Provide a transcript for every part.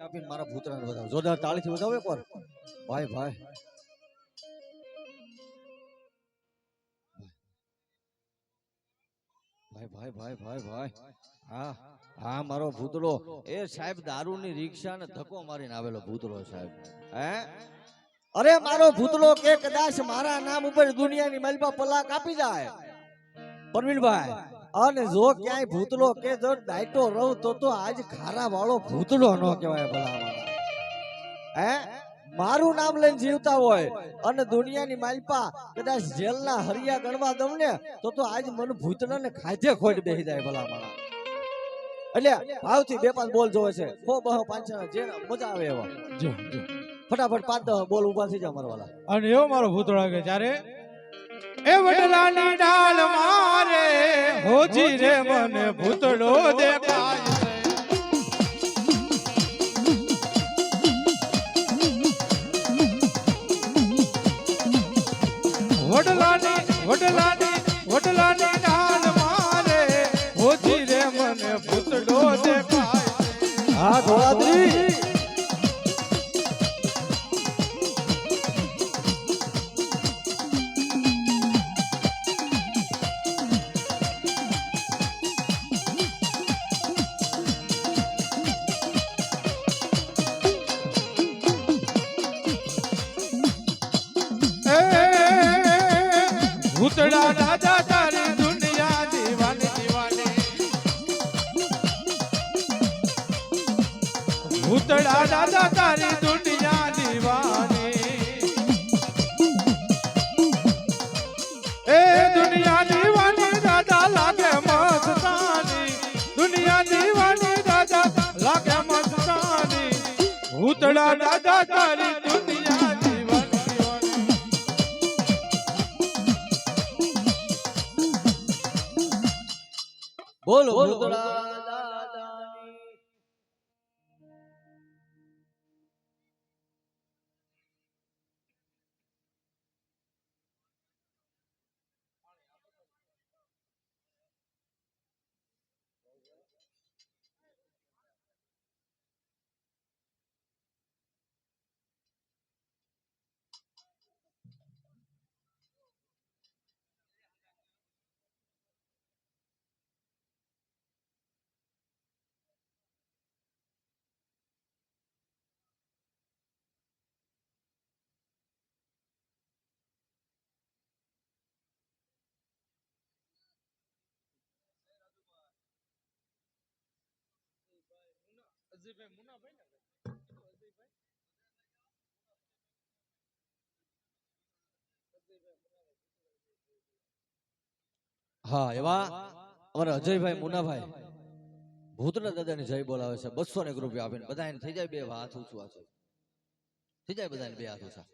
આપીને મારા પુત્રને વધાવો. જોરદાર તાળીથી વધાવો એકવાર ભાઈ ભાઈ. ભાઈ ભાઈ ભાઈ ભાઈ ભાઈ. હા હા, મારો ભૂતળો. એ સાહેબ દારૂની રિક્ષા ને ધક્કો મારીને આવેલો ભૂતળો સાહેબ. હે? અરે મારો ભૂતળો કે કદાચ મારા નામ ઉપર દુનિયાની મલબા પલાક કાપી જાય. પરવીનભાઈ. અને જો ક્યાંય ભૂતળો કે જો ડાયટો રહું તો તો આજ ખારા વાળો ભૂતળો ન કહેવાય ભલા હે? મારું નામ લઈને જીવતા હોય અને દુનિયાની માલપા કદાચ જેલના હરિયા ગણવા દઉં ને તો તો આજ મને ભૂતળાને ખાજે ખોટ બેસી જાય ભલા મારા એટલે ભાવથી બે પાંચ બોલ જોવે છે. ખો બહો પાંચ જે મજા આવે એવા. જો જો. ફટાફટ પાંચ દહ બોલ ઊભા થઈ જાવ મારવાલા અને એવો મારો ભૂતળો કે જ્યારે એ વડલાની ડાળ મારે હોજી રે મને ભૂતળો દેખાય. વડલાની વડલાની વડલાની ડાળ ભૂતડા રાજા તારી દુનિયા દીવાની એ દુનિયા દીવાની રાજા લાગે મસ્તાની દુનિયા દીવાની રાજા લાગે મસ્તાની ભૂતડા રાજા તારી બોલો ભૂતળા હા એવા અમારા અજયભાઈ મુનાભાઈ. ભૂતના દાદાની જય બોલાવે છે બસો ને રૂપિયા આપીને બધાને થઈ જાય બે હાથ ઊંચું છે થઈ જાય બધાને બે હાથ ઊંચા.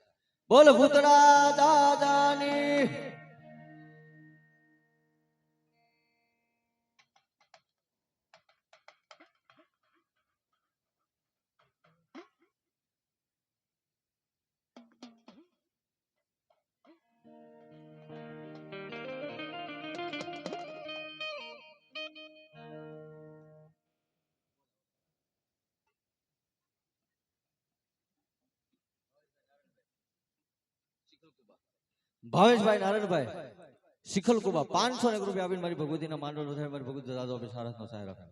બોલ ભૂતના દાદાની ભાવેશભાઈ નારાયણભાઈ શિખલ કુબા પાંચસો એક રૂપિયા આપીને મારી ભગવતીના માંડવ વધારે મારી ભગવતી દાદા આપી સારસ નો સહાય રાખે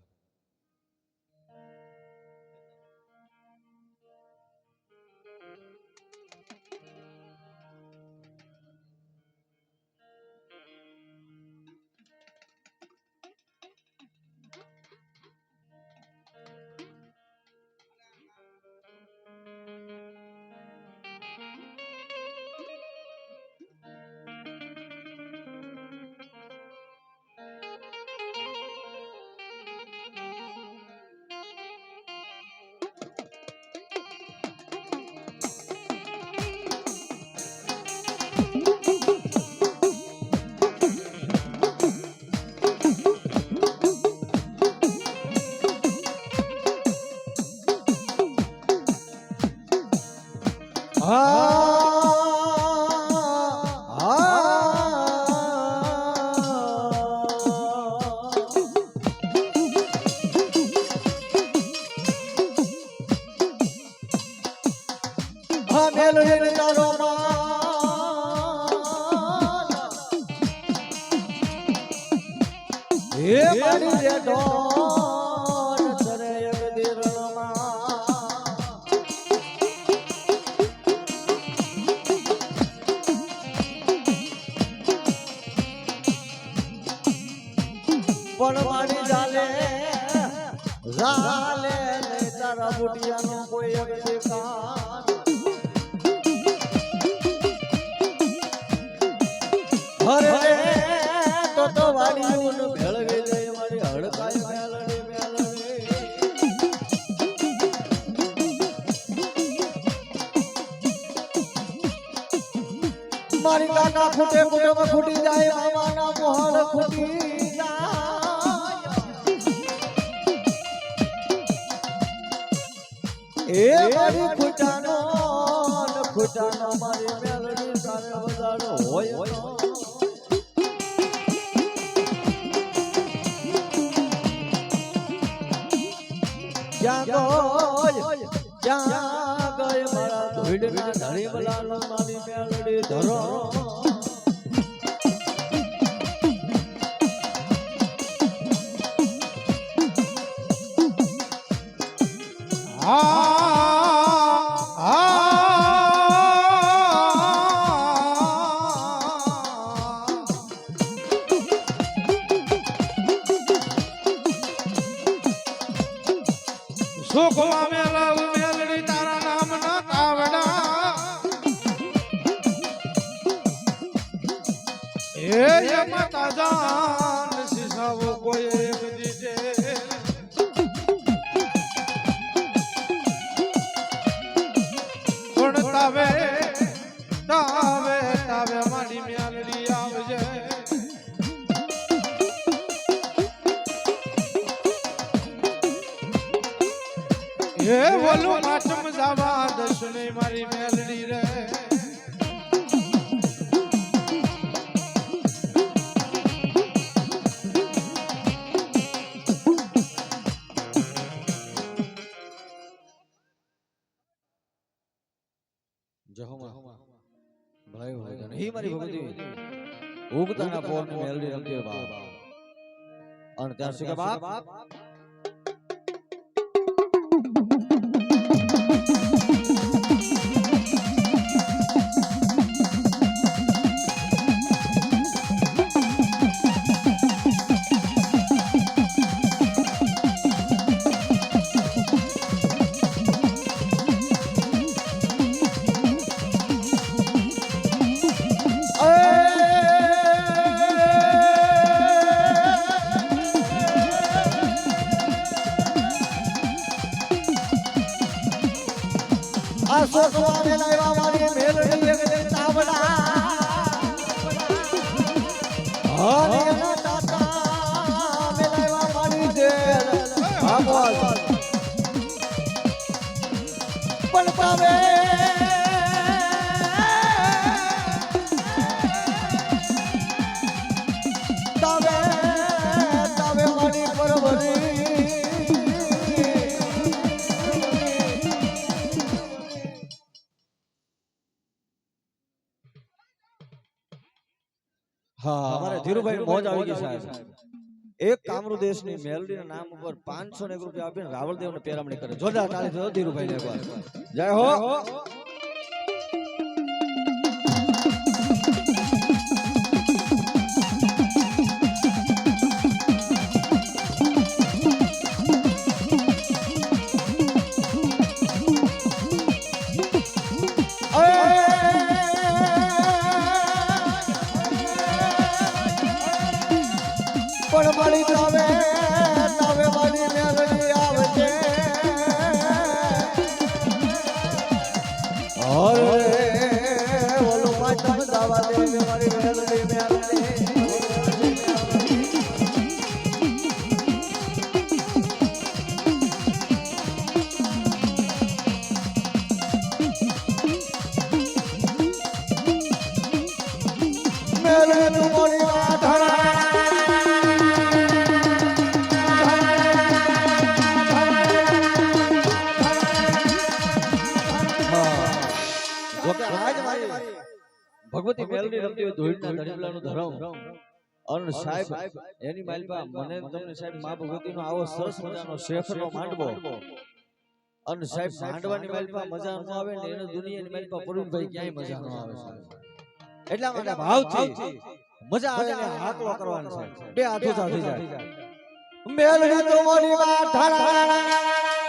કાકા ખૂટે કુટુંબ ખૂટી જાય મામાના મોહન ખૂટી જાય. એ મારી ખૂટાનો ખૂટાનો મારી મેલડી સારે બજાડો હોય હોય ક્યાં ગઈ ક્યાં ગય મારા ધોઈડના ધણી બલાલો મારી મેલડી ધરો. સુખમાં મેલવ મેલડી તારા નામના કાવડા એ એમાં તાજાન જહોમાં ભલાઈ તને. હી મારી ભગવતી. ઉગતાના પોરની મેલડી રમતી હોય બાપ. અને ત્યાં શું કે બાપ. આ સોસવા મેલાવ્યા મારી ધીરુભાઈ મોજ આવી ગઈ સાહેબ. એક કામરૂ દેશની મેલડીના નામ ઉપર પાંચસો ને એક રૂપિયા આપીને રાવળદેવ ને પેરામણી કરે. જોરદાર તાળી ધીરુભાઈ ને જય હો. ભગવતી મેલની રમતી હોય ધોઈના ધડીબલાનું ધરમ અને સાહેબ એની માલપા મને તમને સાહેબ મા ભગવતીનો આવો સરસ મજાનો શેખનો માંડવો. અને સાહેબ માંડવાની માલપા મજા ન આવે ને એને દુનિયાની માલપા પ્રવીણભાઈ ક્યાંય મજા ન આવે સાહેબ. એટલા માટે ભાવથી મજા આવે ને હાકલો કરવાનો સાહેબ. બે હાથ સાથે જાય. મેલની તો મોરી વાત ઢાળા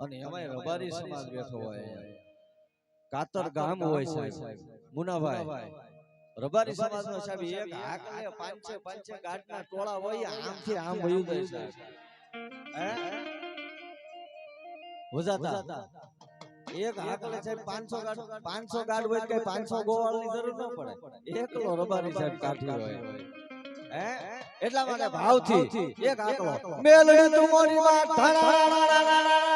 અને એમાં રબારી સમાજ બેઠો હોય. કાતર ગામ હોય સાહેબ. મુનાભાઈ. રબારી સમાજ નો સાહેબ એક હાકલે પાંચે પાંચે ના ટોળા હોય આમથી આમ વયું જાય સાહેબ હે? હોજાતા. એક હાકલે સાહેબ 500 ગાડ 500 ગાડ હોય કે 500 ગોવાળની જરૂર ન પડે. એકલો રબારી સાહેબ કાઠી હોય. હે? એટલા માટે ભાવથી એક હાકલો. મેલડી તું મોરી માં ઢાળા